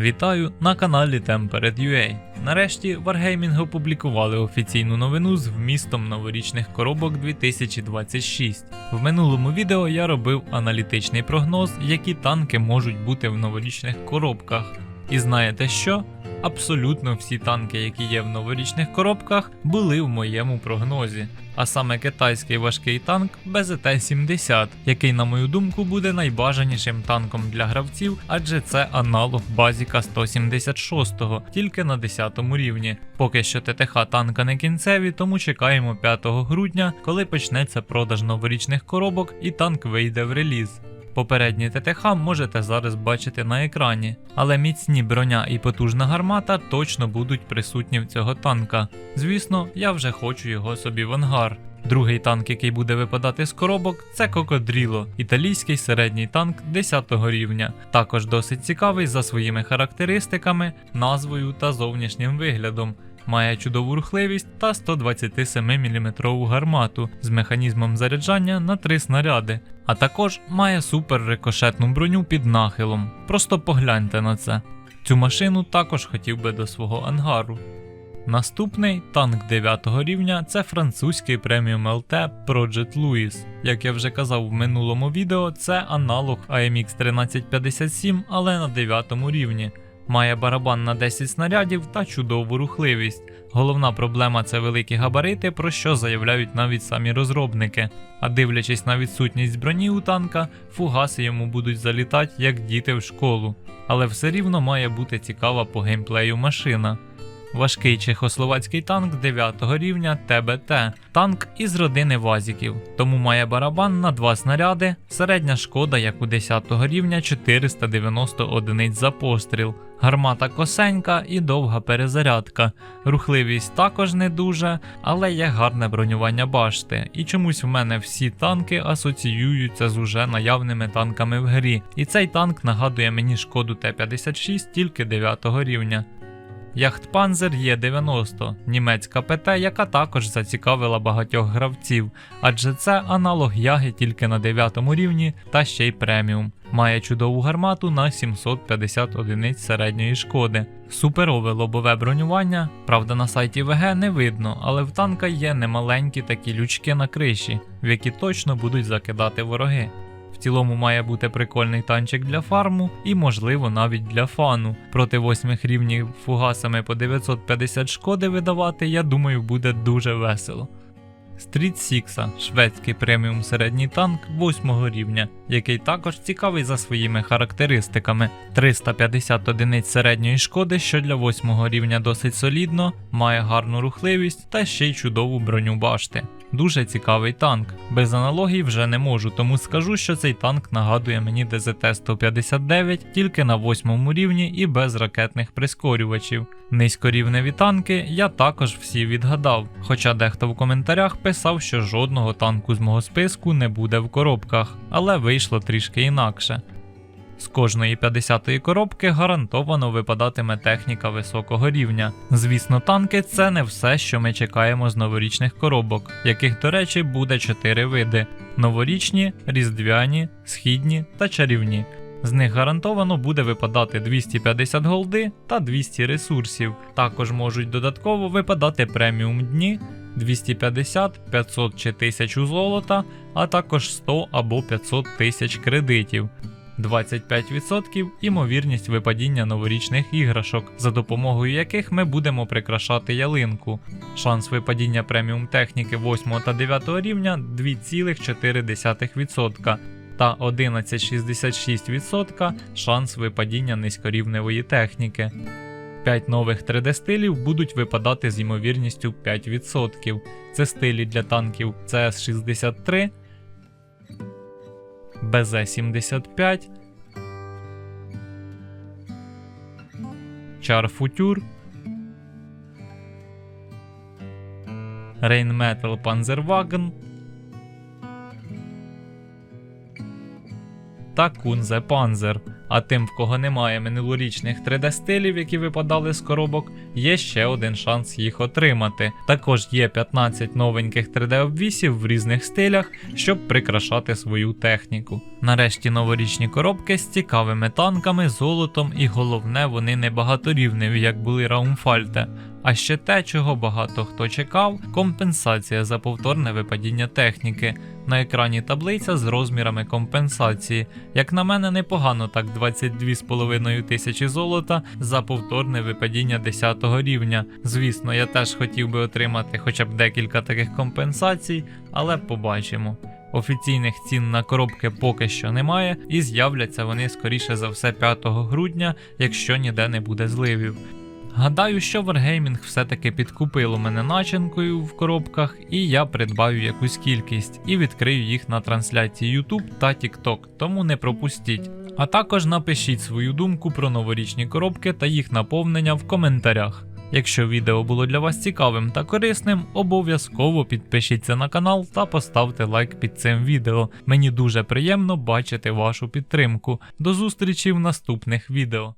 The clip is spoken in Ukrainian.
Вітаю на каналі Tempered.ua. Нарешті Wargaming опублікували офіційну новину з вмістом новорічних коробок 2026. В минулому відео я робив аналітичний прогноз, які танки можуть бути в новорічних коробках. І знаєте що? Абсолютно всі танки, які є в новорічних коробках, були в моєму прогнозі. А саме китайський важкий танк БЗТ-70, який, на мою думку, буде найбажанішим танком для гравців, адже це аналог базіка 176, тільки на 10 рівні. Поки що ТТХ танка не кінцеві, тому чекаємо 5 грудня, коли почнеться продаж новорічних коробок і танк вийде в реліз. Попередні ТТХ можете зараз бачити на екрані, але міцні броня і потужна гармата точно будуть присутні в цього танка. Звісно, я вже хочу його собі в ангар. Другий танк, який буде випадати з коробок, це Кокодріло, італійський середній танк 10 рівня. Також досить цікавий за своїми характеристиками, назвою та зовнішнім виглядом. Має чудову рухливість та 127 мм гармату з механізмом заряджання на 3 снаряди, а також має супер рикошетну броню під нахилом. Просто погляньте на це. Цю машину також хотів би до свого ангару. Наступний танк 9 рівня це французький преміум ЛТ Project Louis. Як я вже казав в минулому відео, це аналог AMX 1357, але на 9 рівні. Має барабан на 10 снарядів та чудову рухливість. Головна проблема це великі габарити, про що заявляють навіть самі розробники. А дивлячись на відсутність броні у танка, фугаси йому будуть залітати як діти в школу. Але все рівно має бути цікава по геймплею машина. Важкий чехословацький танк 9 рівня ТБТ, танк із родини Вазіків, тому має барабан на 2 снаряди, середня шкода, як у 10 рівня 490 одиниць за постріл, гармата косенька і довга перезарядка. Рухливість також не дуже, але є гарне бронювання башти. І чомусь в мене всі танки асоціюються з уже наявними танками в грі. І цей танк нагадує мені шкоду Т-56 тільки 9 рівня. Яхтпанзер Є90, німецька ПТ, яка також зацікавила багатьох гравців, адже це аналог яги тільки на 9 рівні та ще й преміум. Має чудову гармату на 750 одиниць середньої шкоди. Суперове лобове бронювання, правда на сайті ВГ не видно, але в танка є немаленькі такі лючки на криші, в які точно будуть закидати вороги. Цілому має бути прикольний танчик для фарму і, можливо, навіть для фану. Проти 8 рівнів фугасами по 950 шкоди видавати, я думаю, буде дуже весело. Street Six шведський преміум середній танк 8 рівня, який також цікавий за своїми характеристиками. 350 одиниць середньої шкоди, що для 8 рівня досить солідно, має гарну рухливість та ще й чудову броню башти. Дуже цікавий танк. Без аналогій вже не можу, тому скажу, що цей танк нагадує мені ДЗТ-159 тільки на 8 рівні і без ракетних прискорювачів. Низькорівневі танки я також всі відгадав, хоча дехто в коментарях писав, що жодного танку з мого списку не буде в коробках, але вийшло трішки інакше. З кожної 50-ї коробки гарантовано випадатиме техніка високого рівня. Звісно, танки це не все, що ми чекаємо з новорічних коробок, яких, до речі, буде 4 види: новорічні, різдвяні, східні та чарівні. З них гарантовано буде випадати 250 голди та 200 ресурсів. Також можуть додатково випадати преміум дні 250, 500 чи 1000 золота, а також 100 або 500 тисяч кредитів. 25% імовірність випадіння новорічних іграшок, за допомогою яких ми будемо прикрашати ялинку. Шанс випадіння преміум техніки 8 та 9 рівня 2,4% та 11,66% шанс випадіння низькорівневої техніки. 5 нових 3D стилів будуть випадати з ймовірністю 5%. Це стилі для танків CS63, БЗ-75, Char Future, Rheinmetall Panzerwagen та Kunze Panzer. А тим, в кого немає минулорічних 3D-стилів, які випадали з коробок, є ще один шанс їх отримати. Також є 15 новеньких 3D-обвісів в різних стилях, щоб прикрашати свою техніку. Нарешті новорічні коробки з цікавими танками, золотом і головне, вони не багаторівневі, як були Раумфальте. А ще те, чого багато хто чекав, компенсація за повторне випадіння техніки. На екрані таблиця з розмірами компенсації. Як на мене, непогано так 22,5 тисячі золота за повторне випадіння 10 рівня. Звісно, я теж хотів би отримати хоча б декілька таких компенсацій, але побачимо. Офіційних цін на коробки поки що немає, і з'являться вони скоріше за все 5 грудня, якщо ніде не буде зливів. Гадаю, що Wargaming все-таки підкупило мене начинкою в коробках, і я придбаю якусь кількість і відкрию їх на трансляції YouTube та TikTok, тому не пропустіть. А також напишіть свою думку про новорічні коробки та їх наповнення в коментарях. Якщо відео було для вас цікавим та корисним, обов'язково підпишіться на канал та поставте лайк під цим відео. Мені дуже приємно бачити вашу підтримку. До зустрічі в наступних відео.